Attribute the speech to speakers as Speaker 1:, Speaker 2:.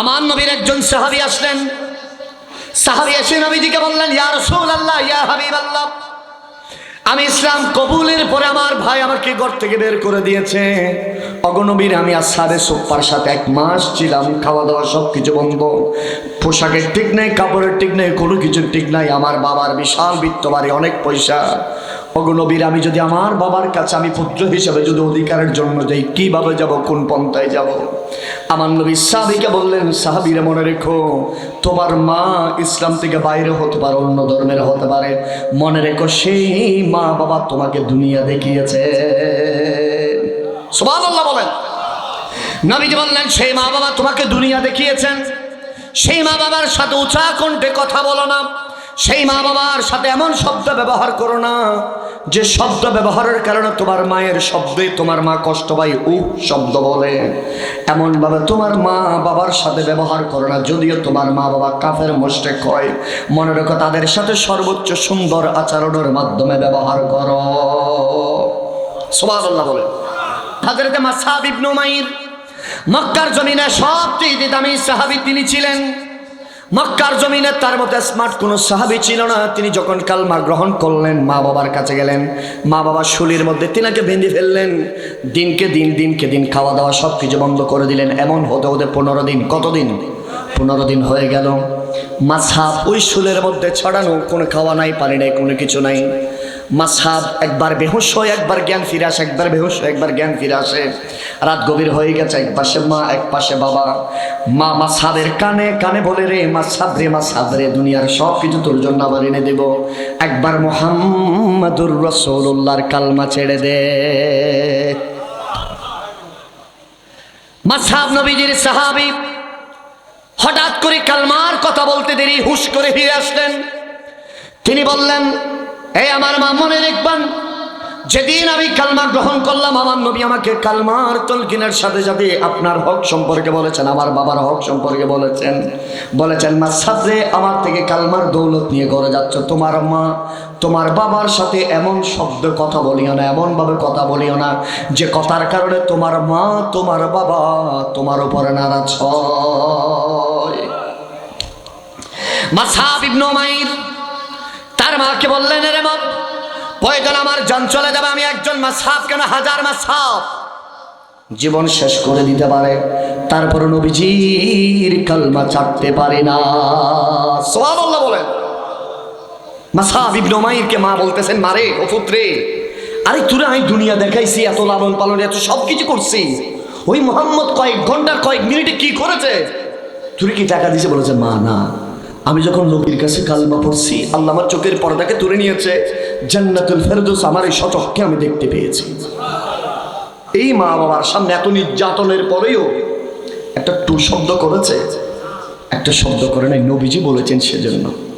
Speaker 1: আমার নবীর একজন সাহাবি আসলেন। সাহাবি এসে নবীজিকে বললেন, ইয়া রাসূলুল্লাহ, ইয়া হাবিবাল্লাহ। আমি ইসলাম কবুলের পরে আমার ভাই আমাকে ঘর থেকে বের করে দিয়েছে। অগনবীর আমি আর সাড়ে সোপ্পার সাথে এক মাস ছিলাম খাওয়া দাওয়া সব কিছু বন্ধ। পোশাকের ঠিক নেই, কাপড়ের ঠিক নেই, কোনো কিছুর ঠিক নাই। আমার বাবার বিশাল বৃত্ত বাড়ি অনেক পয়সা। অগনবীর আমি যদি আমার বাবার কাছে আমি পুত্র হিসেবে যদি অধিকারের জন্য যাই কীভাবে যাব? কোন পন্থায় যাব? আমার নবী সাহাবিকে বললেন, সাহাবিরে মনে রেখো, তোমার মা ইসলাম থেকে বাইরে হতে পারে, অন্য ধর্মের হতে পারে। মনে রেখো, সেই মা বাবা তোমাকে দুনিয়া দেখিয়েছে। সুবহানাল্লাহ বলেন। নবীজি বললেন, সেই মা বাবা তোমাকে দুনিয়া দেখিয়েছেন। সেই মা বাবার সাথে উঁচা কণ্ঠে কথা বলো না। সেই মা বাবার সাথে এমন শব্দ ব্যবহার করো না। যে শব্দ ব্যবহারের কারণে তোমার মায়ের শব্দে তোমার মা কষ্ট পায় উ শব্দ বলে। এমনভাবে তোমার মা বাবার সাথে ব্যবহার করো না, যদিও তোমার মা বাবা কাফের মোস্টেক হয়। মনে রেখো, তাদের সাথে সর্বোচ্চ সুন্দর আচরণের মাধ্যমে ব্যবহার করো। সোমাল্লাহ বলে। হাজরতে মাসাব ইবনু মাইর মক্কার জমিনে সবচেয়ে দামি সাহাবি তিনি ছিলেন। মক্কার জমিনে তার মতো স্মার্ট কোনো সাহাবি ছিল না। তিনি যখন কালমা গ্রহণ করলেন, মা বাবার কাছে গেলেন। মা বাবার শুলির মধ্যে তিনাকে বেঁধে ফেললেন। দিনকে দিন দিনকে দিন খাওয়া দাওয়া সব কিছু বন্ধ করে দিলেন। এমন হতে হতে পনেরো দিন কতদিন পনেরো দিন হয়ে গেল। মাছাপ ওই শুলের মধ্যে ছড়ানো, কোনো খাওয়া নাই, পানি নাই, কোনো কিছু নাই। মাসাব একবার বেহুশ হয় একবার জ্ঞান ফিরে আসে, একবার বেহুশ হয় একবার জ্ঞান ফিরে আসে। রাত গভীর হয়ে গেছে, এক পাশে মা, এক পাশে বাবা। মা মাসাবের কানে কানে বলে, রে মাসাব রে মাসাব রে, দুনিয়ার সব কিছু তোর জন্য আবার এনে দেব। একবার মোহাম্মদুর রসৌল্লাহর কালমা ছেড়ে দে। মাসাব নবীজির সাহাবি হঠাৎ করে কালমার কথা বলতে দেরি, হুশ করে ফিরে আসলেন। তিনি বললেন এই আমার মা মনে দেখবেন যেদিন আমি কালমা গ্রহণ করলাম, আমার নবী আমাকে কালমার তলকিনের সাথে সাথে আপনার হক সম্পর্কে বলেছেন, আমার বাবার হক সম্পর্কে বলেছেন। বলেছেন, মা সাদরে, আমার থেকে কালমার দৌলত নিয়ে ঘরে যাচ্ছ। তোমার মা, তোমার বাবার সাথে এমন শব্দ কথা বলিও না, এমনভাবে কথা বলিও না, যে কথার কারণে তোমার মা, তোমার বাবা তোমার উপরে নারাজ হয়। মাসাব ইবনু মাইর মাকে বললেন রে মা প্রয়োজন আমার, জান চলে যাবে, আমি একজন মাসাব কেন হাজার মাসাব জীবন শেষ করে দিতে পারে, তারপর নবীজির কালমা চাটতে পারে না। সোহাবল্লাহ বলেন। মাসাব ইবনু মাইরকে মা বলতেছেন মারে ও পুত্রে, আরে তুরা আমি দুনিয়া দেখাইছি, এত লালন পালন, এত সব কিছু করছি। ওই মোহাম্মদ কয়েক ঘণ্টার কয়েক মিনিটে কি করেছে? তুই কি টাকা দিছে? বলেছে, মা, না। আমি যখন লোকের কাছে কালমা পড়ছি, আল্লাহ আমার চোখের পর্দাকে তুলে নিয়েছে, জান্নাতুল ফেরদৌস আমার এই সচককে আমি দেখতে পেয়েছি। এই মা বাবার সামনে এত নির্যাতনের পরেও একটা টু শব্দ করেছে। একটা শব্দ করে নাই, নবীজি বলেছেন সেজন্য।